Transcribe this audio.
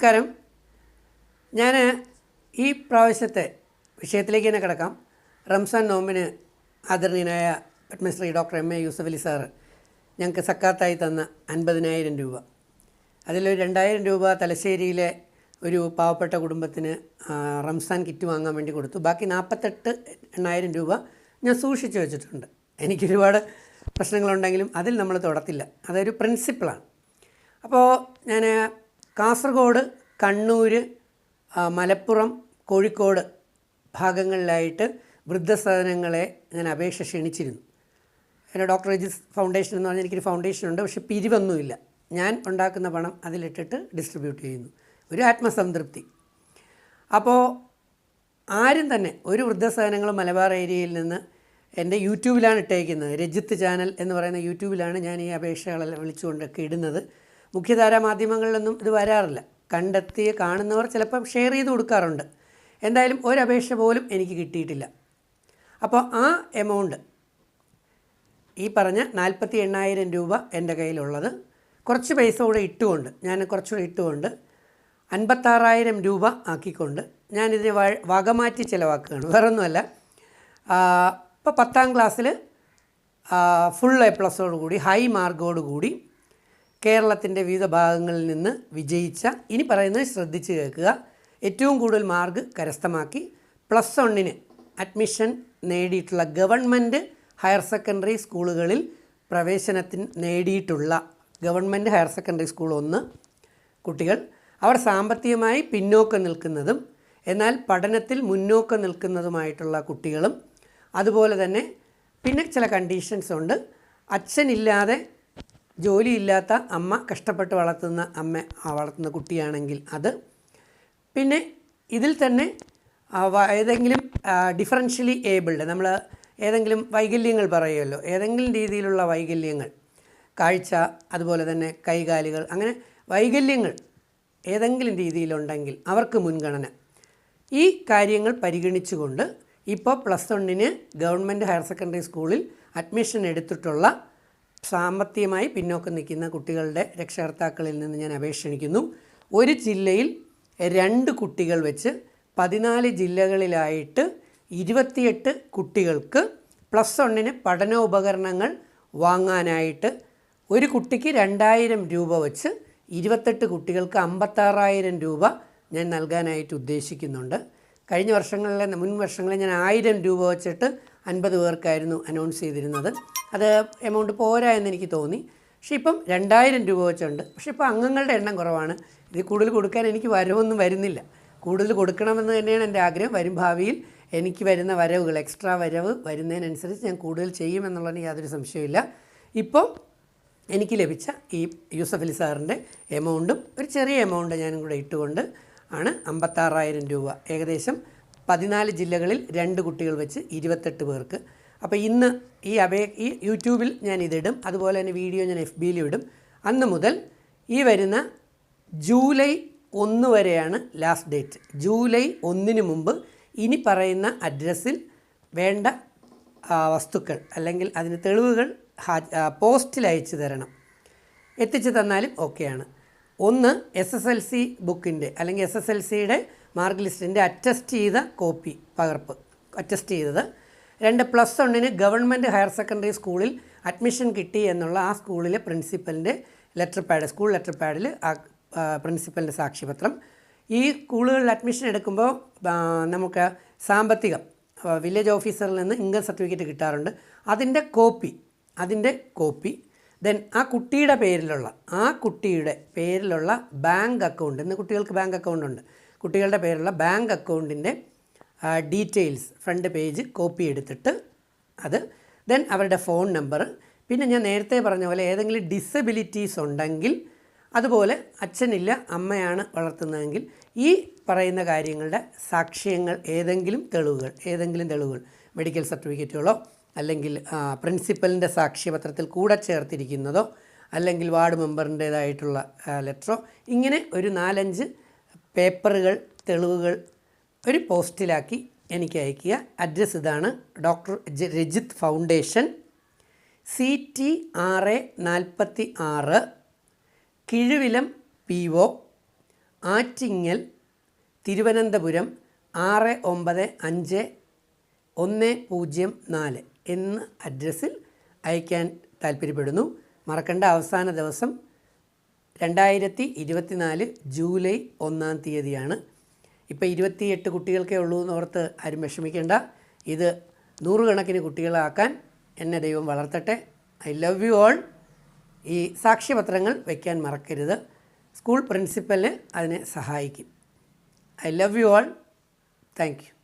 നമസ്കാരം. ഞാൻ ഈ പ്രാവശ്യത്തെ വിഷയത്തിലേക്ക് തന്നെ കിടക്കാം. റംസാൻ നോമ്പിന് ആദരണീയനായ Padmashri doctor M A Yusuff Ali sir ഞങ്ങൾക്ക് സക്കാത്തായി തന്ന അൻപതിനായിരം രൂപ. അതിലൊരു രണ്ടായിരം രൂപ തലശ്ശേരിയിലെ ഒരു പാവപ്പെട്ട കുടുംബത്തിന് റംസാൻ കിറ്റ് വാങ്ങാൻ വേണ്ടി കൊടുത്തു. ബാക്കി നാൽപ്പത്തെട്ട് എണ്ണായിരം രൂപ ഞാൻ സൂക്ഷിച്ചു വെച്ചിട്ടുണ്ട്. എനിക്കൊരുപാട് പ്രശ്നങ്ങളുണ്ടെങ്കിലും അതിൽ നമ്മൾ തുടത്തില്ല. അതൊരു പ്രിൻസിപ്പിളാണ്. അപ്പോൾ ഞാൻ കാസർഗോഡ് കണ്ണൂർ മലപ്പുറം കോഴിക്കോട് ഭാഗങ്ങളിലായിട്ട് വൃദ്ധസദനങ്ങളെ ഞാൻ അപേക്ഷ ക്ഷണിച്ചിരുന്നു. എന്റെ ഡോക്ടർ രജിസ് ഫൗണ്ടേഷൻ എന്ന് പറഞ്ഞാൽ എനിക്കൊരു ഫൗണ്ടേഷൻ ഉണ്ട് പക്ഷേ പിരിവൊന്നുമില്ല ഞാൻ ഉണ്ടാക്കുന്ന പണം അതിലിട്ടിട്ട് ഡിസ്ട്രിബ്യൂട്ട് ചെയ്യുന്നു. ഒരു ആത്മസംതൃപ്തി. അപ്പോൾ ആരും തന്നെ ഒരു വൃദ്ധസദനങ്ങളും മലബാർ ഏരിയയിൽ നിന്ന് എന്റെ യൂട്യൂബിലാണ് ഇട്ടേക്കുന്നത്. രജിത്ത് ചാനൽ എന്ന് പറയുന്ന യൂട്യൂബിലാണ് ഞാൻ ഈ അപേക്ഷകളെല്ലാം വിളിച്ചുകൊണ്ടൊക്കെ ഇടുന്നത്. മുഖ്യധാരാ മാധ്യമങ്ങളിലൊന്നും ഇത് വരാറില്ല. കണ്ടെത്തി കാണുന്നവർ ചിലപ്പം ഷെയർ ചെയ്ത് കൊടുക്കാറുണ്ട്. എന്തായാലും ഒരു പോലും എനിക്ക് കിട്ടിയിട്ടില്ല. അപ്പോൾ ആ എമൗണ്ട് ഈ പറഞ്ഞ നാൽപ്പത്തി എണ്ണായിരം രൂപ എന്റെ കയ്യിലുള്ളത് കുറച്ച് പൈസ കൂടെ ഇട്ടുകൊണ്ട് ഞാൻ കുറച്ചുകൂടെ ഇട്ടുകൊണ്ട് അൻപത്താറായിരം രൂപ ആക്കിക്കൊണ്ട് ഞാനിതിനെ വ വകമാറ്റി ചിലവാക്കുകയാണ്. വേറൊന്നുമല്ല. ഇപ്പോൾ പത്താം ക്ലാസ്സിൽ ഫുൾ എ പ്ലസോടുകൂടി ഹൈ മാർക്കോടുകൂടി കേരളത്തിന്റെ വിവിധ ഭാഗങ്ങളിൽ നിന്ന് വിജയിച്ച ഇനി പറയുന്നത് ശ്രദ്ധിച്ച് കേൾക്കുക ഏറ്റവും കൂടുതൽ മാർക്ക് കരസ്ഥമാക്കി പ്ലസ് വണ്ണിന് അഡ്മിഷൻ നേടിയിട്ടുള്ള ഗവൺമെന്റ് ഹയർ സെക്കൻഡറി സ്കൂളുകളിൽ പ്രവേശനത്തിന് നേടിയിട്ടുള്ള ഗവൺമെന്റ് ഹയർ സെക്കൻഡറി സ്കൂൾ ഒന്ന് കുട്ടികൾ. അവർ സാമ്പത്തികമായി പിന്നോക്കം നിൽക്കുന്നതും എന്നാൽ പഠനത്തിൽ മുന്നോക്കം നിൽക്കുന്നതുമായിട്ടുള്ള കുട്ടികളും അതുപോലെ തന്നെ പിന്നെ ചില കണ്ടീഷൻസ് ഉണ്ട്. അച്ഛനില്ലാതെ ജോലിയില്ലാത്ത അമ്മ കഷ്ടപ്പെട്ട് വളർത്തുന്ന അമ്മ വളർത്തുന്ന കുട്ടിയാണെങ്കിൽ അത്. പിന്നെ ഇതിൽ തന്നെ ഏതെങ്കിലും ഡിഫറൻഷ്യലി ഏബിൾഡ് നമ്മൾ ഏതെങ്കിലും വൈകല്യങ്ങൾ പറയുമല്ലോ. ഏതെങ്കിലും രീതിയിലുള്ള വൈകല്യങ്ങൾ കാഴ്ച അതുപോലെ തന്നെ കൈകാലുകൾ അങ്ങനെ വൈകല്യങ്ങൾ ഏതെങ്കിലും രീതിയിലുണ്ടെങ്കിൽ അവർക്ക് മുൻഗണന. ഈ കാര്യങ്ങൾ പരിഗണിച്ചുകൊണ്ട് ഇപ്പോൾ പ്ലസ് വണ്ണിന് ഗവൺമെന്റ് ഹയർ സെക്കൻഡറി സ്കൂളിൽ അഡ്മിഷൻ എടുത്തിട്ടുള്ള സാമ്പത്തികമായി പിന്നോക്കം നിൽക്കുന്ന കുട്ടികളുടെ രക്ഷകർത്താക്കളിൽ നിന്ന് ഞാൻ അപേക്ഷ ഒരു ജില്ലയിൽ രണ്ട് കുട്ടികൾ വെച്ച് പതിനാല് ജില്ലകളിലായിട്ട് ഇരുപത്തിയെട്ട് കുട്ടികൾക്ക് പ്ലസ് വണ്ണിന് പഠനോപകരണങ്ങൾ വാങ്ങാനായിട്ട് ഒരു കുട്ടിക്ക് രണ്ടായിരം രൂപ വെച്ച് ഇരുപത്തെട്ട് കുട്ടികൾക്ക് അമ്പത്താറായിരം രൂപ ഞാൻ നൽകാനായിട്ട് ഉദ്ദേശിക്കുന്നുണ്ട്. കഴിഞ്ഞ വർഷങ്ങളിലെ മുൻ വർഷങ്ങളിൽ ഞാൻ ആയിരം രൂപ വെച്ചിട്ട് അൻപത് പേർക്കായിരുന്നു അനൗൺസ് ചെയ്തിരുന്നത്. അത് എമൗണ്ട് പോരാ എന്ന് എനിക്ക് തോന്നി. പക്ഷേ ഇപ്പം രണ്ടായിരം രൂപ വെച്ചുണ്ട്. പക്ഷേ ഇപ്പോൾ അംഗങ്ങളുടെ എണ്ണം കുറവാണ്. ഇത് കൂടുതൽ കൊടുക്കാൻ എനിക്ക് വരവൊന്നും വരുന്നില്ല. കൂടുതൽ കൊടുക്കണമെന്ന് തന്നെയാണ് എന്റെ ആഗ്രഹം. വരും ഭാവിയിൽ എനിക്ക് വരുന്ന വരവുകൾ എക്സ്ട്രാ വരവ് വരുന്നതിനനുസരിച്ച് ഞാൻ കൂടുതൽ ചെയ്യുമെന്നുള്ളതിന് യാതൊരു സംശയമില്ല ഇപ്പോൾ എനിക്ക് ലഭിച്ച ഈ യൂസഫ് അലി സാറിന്റെ എമൗണ്ടും ഒരു ചെറിയ എമൗണ്ട് ഞാനും കൂടെ ഇട്ടുകൊണ്ട് ആണ് അമ്പത്താറായിരം രൂപ. ഏകദേശം പതിനാല് ജില്ലകളിൽ രണ്ട് കുട്ടികൾ വെച്ച് ഇരുപത്തെട്ട് പേർക്ക്. അപ്പോൾ ഇന്ന് ഈ അപേ ഈ യൂട്യൂബിൽ ഞാൻ ഇതിടും അതുപോലെ തന്നെ വീഡിയോ ഞാൻ എഫ് ബിയിലും ഇടും. അന്ന് മുതൽ ഈ വരുന്ന ജൂലൈ ഒന്ന് വരെയാണ് ലാസ്റ്റ് ഡേറ്റ് ജൂലൈ ഒന്നിന് മുമ്പ് ഇനി പറയുന്ന അഡ്രസ്സിൽ വേണ്ട വസ്തുക്കൾ അല്ലെങ്കിൽ അതിന് തെളിവുകൾ പോസ്റ്റിൽ അയച്ചു തരണം. എത്തിച്ചു തന്നാലും ഓക്കെയാണ് ഒന്ന് എസ് എസ് എൽ സി ബുക്കിന്റെ അല്ലെങ്കിൽ എസ് എസ് എൽ സിയുടെ മാർക്ക് ലിസ്റ്റിന്റെ അറ്റസ്റ്റ് ചെയ്ത കോപ്പി പകർപ്പ്. അറ്റസ്റ്റ് ചെയ്തത്. രണ്ട് പ്ലസ് വണ്ണിന് ഗവൺമെന്റ് ഹയർ സെക്കൻഡറി സ്കൂളിൽ അഡ്മിഷൻ കിട്ടി എന്നുള്ള ആ സ്കൂളിലെ പ്രിൻസിപ്പലിന്റെ ലെറ്റർ പാഡ് സ്കൂൾ ലെറ്റർ പാഡിൽ ആ പ്രിൻസിപ്പലിന്റെ സാക്ഷ്യപത്രം. ഈ സ്കൂളുകളിൽ അഡ്മിഷൻ എടുക്കുമ്പോൾ നമുക്ക് സാമ്പത്തികം വില്ലേജ് ഓഫീസറിൽ നിന്ന് ഇൻകം സർട്ടിഫിക്കറ്റ് കിട്ടാറുണ്ട്. അതിന്റെ കോപ്പി അതിന്റെ കോപ്പി. ദെൻ ആ കുട്ടിയുടെ പേരിലുള്ള ആ കുട്ടിയുടെ പേരിലുള്ള ബാങ്ക് അക്കൗണ്ട് ഇന്ന് കുട്ടികൾക്ക് ബാങ്ക് അക്കൗണ്ട് ഉണ്ട്. കുട്ടികളുടെ പേരുള്ള ബാങ്ക് അക്കൗണ്ടിന്റെ ഡീറ്റെയിൽസ് ഫ്രണ്ട് പേജ് കോപ്പി എടുത്തിട്ട് അത് ദെൻ അവരുടെ ഫോൺ നമ്പർ പിന്നെ ഞാൻ നേരത്തെ പറഞ്ഞ പോലെ ഏതെങ്കിലും ഡിസബിലിറ്റീസ് ഉണ്ടെങ്കിൽ അതുപോലെ അച്ഛനില്ല അമ്മയാണ് വളർത്തുന്നതെങ്കിൽ ഈ പറയുന്ന കാര്യങ്ങളുടെ സാക്ഷ്യങ്ങൾ ഏതെങ്കിലും തെളിവുകൾ ഏതെങ്കിലും തെളിവുകൾ മെഡിക്കൽ സർട്ടിഫിക്കറ്റുകളോ അല്ലെങ്കിൽ പ്രിൻസിപ്പലിന്റെ സാക്ഷ്യപത്രത്തിൽ കൂടെ ചേർത്തിരിക്കുന്നതോ അല്ലെങ്കിൽ വാർഡ് മെമ്പറിന്റേതായിട്ടുള്ള ലെറ്ററോ ഇങ്ങനെ ഒരു നാലഞ്ച് പേപ്പറുകൾ തെളിവുകൾ ഒരു പോസ്റ്റിലാക്കി എനിക്ക് അയക്കുക. അഡ്രസ്സ് ഇതാണ് doctor Rajith foundation C T ആറ് നാൽപ്പത്തി ആറ് കിഴുവിലം പി ഒ ആറ്റിങ്ങൽ തിരുവനന്തപുരം ആറ് ഒമ്പത് അഞ്ച് ഒന്ന് പൂജ്യം നാല് എന്ന അഡ്രസ്സിൽ അയക്കാൻ താല്പര്യപ്പെടുന്നു മറക്കേണ്ട അവസാന ദിവസം രണ്ടായിരത്തി ഇരുപത്തിനാല് ജൂലൈ ഒന്നാം തീയതിയാണ്. ഇപ്പോൾ ഇരുപത്തിയെട്ട് കുട്ടികൾക്കേ ഉള്ളൂ എന്ന് ഓർത്ത് ആരും വിഷമിക്കേണ്ട. ഇത് നൂറുകണക്കിന് കുട്ടികളാക്കാൻ എന്നെ ദൈവം വളർത്തട്ടെ. I love you all. ഈ സാക്ഷ്യപത്രങ്ങൾ വയ്ക്കാൻ മറക്കരുത്. സ്കൂൾ പ്രിൻസിപ്പലിന് അതിനെ സഹായിക്കും. I love you all. Thank you.